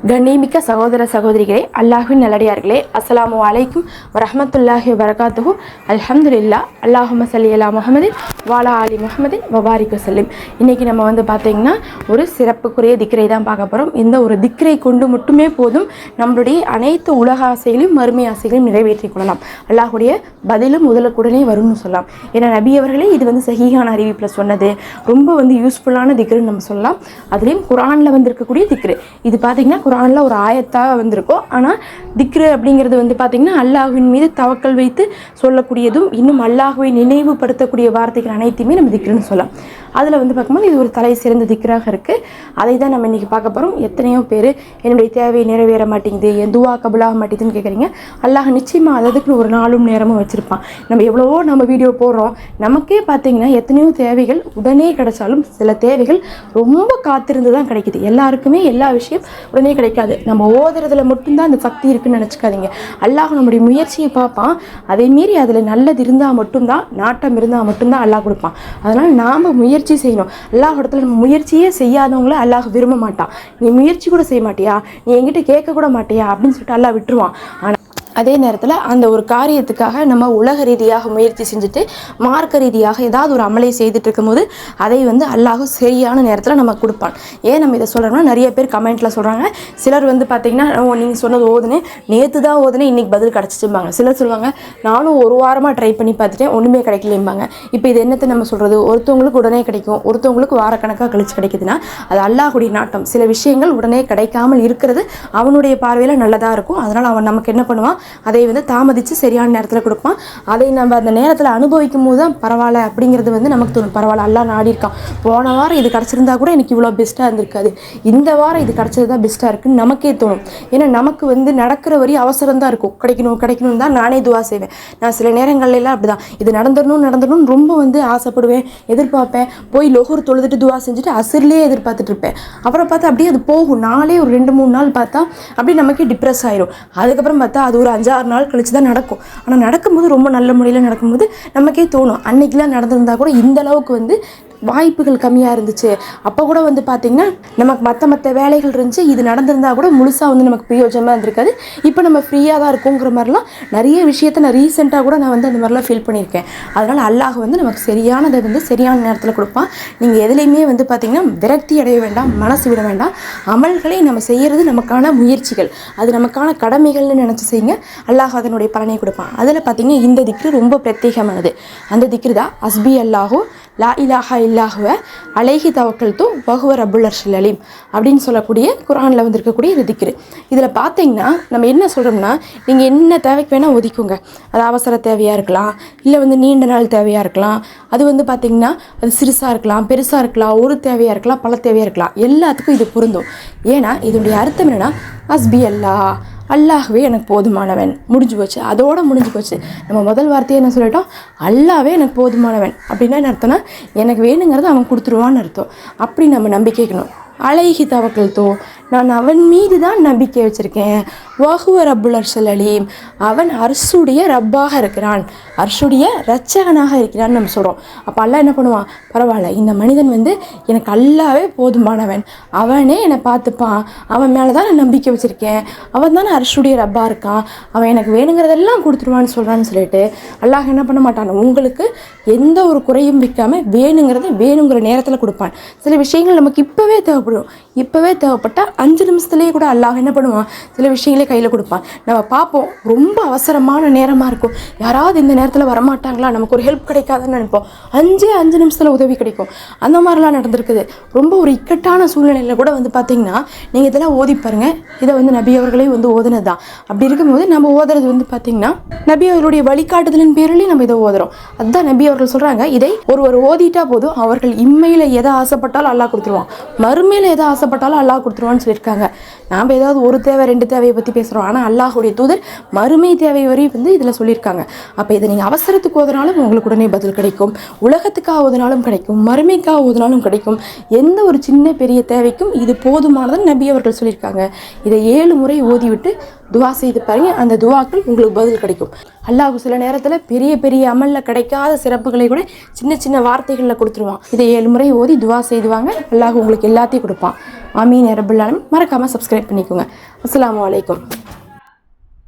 கண்ணியமிக்க சகோதர சகோதரிகளே அல்லாஹின் நல்லடியார்களே அஸ்லாம் அலைக்கும் வரமத்துல்லாஹி வரகாத்துஹு அலமதுல்லா அல்லாஹும்ம சல்லி அலா முகமது வாலா அலி முகமதின் வபாரிக்கு செல்லும் இன்றைக்கி நம்ம வந்து பார்த்திங்கன்னா ஒரு சிறப்புக்குரிய திக்ரை தான் பார்க்க போகிறோம் இந்த ஒரு திக்ரை கொண்டு மட்டுமே போதும் நம்மளுடைய அனைத்து உலக ஆசைகளையும் மறுமை ஆசைகளையும் நிறைவேற்றிக் கொள்ளலாம். அல்லாஹுடைய பதிலும் முதலுக்குடனே வரும்னு சொல்லலாம். ஏன்னா நபி அவர்களே இது வந்து சகிகான அறிவிப்பில் சொன்னது. ரொம்ப வந்து யூஸ்ஃபுல்லான திக்ருன்னு நம்ம சொல்லலாம். அதுலேயும் குரானில் வந்திருக்கக்கூடிய திக்ரு. இது பார்த்திங்கன்னா குரானில் ஒரு ஆயத்தாக வந்திருக்கும். ஆனால் திக்ரு அப்படிங்கிறது வந்து பார்த்திங்கன்னா அல்லாஹுவின் மீது தவக்கல் வைத்து சொல்லக்கூடியதும் இன்னும் அல்லாஹுவை நினைவுபடுத்தக்கூடிய வார்த்தைகள் அனைத்தையுமே நம்ம திக்ருன்னு சொல்லலாம். அதில் வந்து பார்க்கும்போது இது ஒரு தலை சிறந்த திக்ராக இருக்குது அதை தான் நம்ம இன்றைக்கி பார்க்க போகிறோம் எத்தனையோ பேர் என்னுடைய தேவை நிறைவேற மாட்டேங்குது என் துவா கபுலாக மாட்டேங்குதுன்னு கேட்குறீங்க அல்லாஹ் நிச்சயமாக அததுக்குன்னு ஒரு நாளும் நேரமும் வச்சுருப்பான். நம்ம எவ்வளவோ நம்ம வீடியோ போடுறோம். நமக்கே பார்த்தீங்கன்னா எத்தனையோ தேவைகள் உடனே கிடைச்சாலும் சில தேவைகள் ரொம்ப காத்திருந்து தான் கிடைக்குது. எல்லாருக்குமே எல்லா விஷயம் உடனே கிடைக்காது. நம்ம ஓதுறதுல மட்டும்தான் அந்த சக்தி இருக்குன்னு நினச்சிக்காதீங்க. அல்லாஹ் நம்முடைய முயற்சியை பார்ப்பான். அதே மீறி அதில் நல்லது இருந்தால் மட்டும்தான் நாட்டம் இருந்தால் மட்டும்தான் அல்லாஹ் கொடுப்பான். அதனால் நாம் முயற்சி செய்யணும். அல்லாஹ் இடத்துல நம்ம முயற்சியே செய்யாதவங்கள அல்லாஹ் விரும்ப மாட்டான். நீ முயற்சி கூட செய்ய மாட்டியா? நீ என்கிட்ட கேட்க கூட மாட்டியா? அப்படின்னு சொல்லிட்டு அல்லாஹ் விட்டுருவான். ஆனால் அதே நேரத்தில் அந்த ஒரு காரியத்துக்காக நம்ம உலக ரீதியாக முயற்சி செஞ்சுட்டு மார்க்க ரீதியாக ஏதாவது ஒரு அமலை செய்துட்டு இருக்கும்போது அதை வந்து அல்லாஹ் சரியான நேரத்தில் நம்ம கொடுப்பான். ஏன் நம்ம இதை சொல்கிறோம்னா நிறைய பேர் கமெண்ட்டில் சொல்கிறாங்க சிலர் வந்து பார்த்தீங்கன்னா நீங்கள் சொன்னது ஓதுனேன் நேற்று தான் ஓதுனேன் இன்றைக்கி பதில் கிடச்சிச்சும்பாங்க. சிலர் சொல்லுவாங்க நானும் ஒரு வாரமாக ட்ரை பண்ணி பார்த்துட்டேன் ஒன்றுமே கிடைக்கலம்பாங்க. இப்போ இது என்னத்தை நம்ம சொல்கிறது ஒருத்தவங்களுக்கு உடனே கிடைக்கும். ஒருத்தவங்களுக்கு வாரக்கணக்காக கழிச்சு கிடைக்குதுன்னா அது அல்லாஹுடைய நாட்டம். சில விஷயங்கள் உடனே கிடைக்காமல் இருக்கிறது அவனுடைய பார்வையில் நல்லதாக இருக்கும். அதனால் அவன் நமக்கு என்ன பண்ணுவான்? அதை வந்து தாமதித்து சரியான நேரத்தில் கொடுப்பான். அதை நம்ம அந்த நேரத்தில் அனுபவிக்கும் போது தான் பரவாயில்ல அப்படிங்கிறது வந்து நமக்கு தோணும். பரவாயில்ல எல்லாம் நாடி இருக்கான். போன வாரம் இது கிடச்சிருந்தா கூட எனக்கு இவ்வளோ பெஸ்ட்டாக இருந்திருக்காது. இந்த வாரம் இது கிடச்சது தான் பெஸ்ட்டாக இருக்குன்னு நமக்கே தோணும். ஏன்னா நமக்கு வந்து நடக்கிற வரி அவசரம் தான் இருக்கும். கிடைக்கணும் கிடைக்கணும் தான் நானே துவா செய்வேன். நான் சில நேரங்கள்லாம் அப்படி தான் இது நடந்துடணும் நடந்துடணும்னு ரொம்ப வந்து ஆசைப்படுவேன் எதிர்பார்ப்பேன். போய் லொஹூர் தொழுதுட்டு துவா செஞ்சுட்டு அசிர்லேயே எதிர்பார்த்துட்டு இருப்பேன். அப்புறம் பார்த்தா அப்படியே அது போகும். நாளே ஒரு ரெண்டு மூணு நாள் பார்த்தா அப்படியே நமக்கே டிப்ரெஸ் ஆயிரும். அதுக்கப்புறம் பார்த்தா அது ஒரு அஞ்சாறு நாள் கழிச்சு தான் நடக்கும். ஆனால் நடக்கும்போது ரொம்ப நல்ல முறையில் நடக்கும்போது நமக்கே தோணும். அன்னைக்கெலாம் நடந்திருந்தா கூட இந்த அளவுக்கு வந்து வாய்ப்புகள் கம்மியாக இருந்துச்சு. அப்போ கூட வந்து பார்த்திங்கன்னா நமக்கு மற்ற மற்ற வேலைகள் இருந்துச்சு இது நடந்திருந்தா கூட முழுசாக வந்து நமக்கு பிரயோஜனமாக இருந்திருக்காது. இப்போ நம்ம ஃப்ரீயாக தான் இருக்கோங்கிற மாதிரிலாம் நிறைய விஷயத்தை நான் ரீசெண்டாக கூட நான் வந்து அந்த மாதிரிலாம் ஃபீல் பண்ணியிருக்கேன். அதனால் அல்லாஹ் வந்து நமக்கு சரியானதை வந்து சரியான நேரத்தில் கொடுப்பான். நீங்கள் எதுலேயுமே வந்து பார்த்திங்கன்னா விரக்தி அடைய வேண்டாம் மனசு விட வேண்டாம். அமல்களை நம்ம செய்கிறது நமக்கான முயற்சிகள். அது நமக்கான கடமைகள்னு நினச்சி செய்யுங்க. அல்லாஹ் அதனுடைய பலனை கொடுப்பான். அதில் பார்த்திங்கன்னா இந்த திக்ரு ரொம்ப பிரத்யேகமானது. அந்த திக்ரு தான் அஸ்பி அல்லாஹோ லா இலாஹா இல்லாஹுவ அலைஹி தவக்கல் தூ வகுவ ரபுல் அர்ஷில் அலீம் அப்படின்னு சொல்லக்கூடிய குரானில் வந்திருக்கக்கூடிய இது திக்ரு. இதில் பார்த்தீங்கன்னா நம்ம என்ன சொல்கிறோம்னா நீங்கள் என்ன தேவைக்கு வேணால் ஒதுக்குங்க. அது அவசர தேவையாக இருக்கலாம் இல்லை வந்து நீண்ட நாள் தேவையாக இருக்கலாம். அது வந்து பார்த்திங்கன்னா அது சிறுசாக இருக்கலாம் பெருசாக இருக்கலாம் ஒரு தேவையாக இருக்கலாம் பல தேவையாக இருக்கலாம். எல்லாத்துக்கும் இது பொருந்தும். ஏன்னா இதனுடைய அர்த்தம் என்னென்னா அஸ்பி அல்லா அல்லாஹ்வே எனக்கு போதுமானவன். முடிஞ்சு போச்சு. அதோட முடிஞ்சு போச்சு. நம்ம முதல் வார்த்தையை என்ன சொல்லிட்டோம்? அல்லாவே எனக்கு போதுமானவன். அப்படின்னா என்ன அர்த்தம்னா எனக்கு வேணுங்கிறத அவன் கொடுத்துருவான்னு அர்த்தம். அப்படி நம்ம நம்பிக்கைக்கணும் அழகி தவக்கல் தோ நான் அவன் மீது தான் நம்பிக்கை வச்சுருக்கேன். வாகுவ ரப்புலர் அர்ஷல் அவன் அர்ஷுடைய ரப்பாக இருக்கிறான். அர்ஷுடைய ரச்சகனாக இருக்கிறான்னு நம்ம சொல்கிறோம் அப்போ அல்லா என்ன பண்ணுவான்? பரவாயில்ல இந்த மனிதன் வந்து எனக்கு அல்லாவே போதுமானவன். அவனே என்னை பார்த்துப்பான். அவன் மேலே தான் நான் நம்பிக்கை வச்சுருக்கேன். அவன் தானே அர்ஷுடைய ரப்பா இருக்கான். அவன் எனக்கு வேணுங்கிறதெல்லாம் கொடுத்துருவான்னு சொல்கிறான்னு சொல்லிட்டு அல்லாஹ் என்ன பண்ண மாட்டான்? உங்களுக்கு எந்த ஒரு குறையும் வைக்காமல் வேணுங்கிறத வேணுங்கிற நேரத்தில் கொடுப்பான். சில விஷயங்கள் நமக்கு இப்போவே தேவைப்படும். இப்போவே தேவைப்பட்டால் அஞ்சு நிமிஷத்துலேயே கூட அல்லாஹ் என்ன பண்ணுவான்? சில விஷயங்களே கையில் கொடுப்பான் நம்ம பார்ப்போம். ரொம்ப அவசரமான நேரமாக இருக்கும். யாராவது இந்த நேரத்தில் வரமாட்டாங்களா? நமக்கு ஒரு ஹெல்ப் கிடைக்காதுன்னு நினைப்போம். அஞ்சே அஞ்சு நிமிஷத்தில் உதவி கிடைக்கும். அந்த மாதிரிலாம் நடந்திருக்குது. ரொம்ப ஒரு இக்கட்டான சூழ்நிலையில் கூட வந்து பார்த்தீங்கன்னா நீங்கள் இதெல்லாம் ஓதி பாருங்க. இதை வந்து நபி அவர்களே வந்து ஓதுனது தான் அப்படி இருக்கும்போது நம்ம ஓதுறது வந்து பார்த்திங்கன்னா நபி அவர்களுடைய வழிகாட்டுதலின் பேரிலேயே நம்ம இதை ஓதுறோம். அதுதான் நபி அவர்கள் சொல்கிறாங்க இதை ஒருவர் ஓதிட்டா போதும். அவர்கள் இம்மையில் எதை ஆசைப்பட்டாலும் அல்லாஹ் கொடுத்துருவான். மறுமையில் எதை ஆசைப்பட்டாலும் அல்லாஹ் கொடுத்துருவான்னு சொல்லியிருக்காங்க. நாம் ஏதாவது ஒரு தேவை ரெண்டு தேவையை பற்றி பேசுகிறோம் ஆனால் அல்லாஹுடைய தூதர் மறுமை தேவை வரையும் வந்து இதில் சொல்லியிருக்காங்க. அப்போ இதை நீங்கள் அவசரத்துக்கு ஓதுனாலும் உங்களுக்கு உடனே பதில் கிடைக்கும். உலகத்துக்காக ஓதுனாலும் கிடைக்கும். மறுமைக்காக ஓதுனாலும் கிடைக்கும். எந்த ஒரு சின்ன பெரிய தேவைக்கும் இது போதுமானதுன்னு நபி அவர்கள் சொல்லியிருக்காங்க. இதை ஏழு முறை ஓதிவிட்டு துவா செய்து பாருங்க. அந்த துவாக்கள் உங்களுக்கு பதில் கிடைக்கும். அல்லாஹ் சில நேரத்தில் பெரிய பெரிய அமலில் கிடைக்காத சிறப்புகளை கூட சின்ன சின்ன வார்த்தைகளில் கொடுத்துருவான். இதை ஏழு முறை ஓதி துவா செய்துவாங்க அல்லாஹ் உங்களுக்கு எல்லாத்தையும் கொடுப்பான். அமீன் ரபுல்லாலும் மறக்காமல் சப்ஸ்கிரைப் பண்ணிக்கோங்க. அஸ்லாம் வலைக்கம்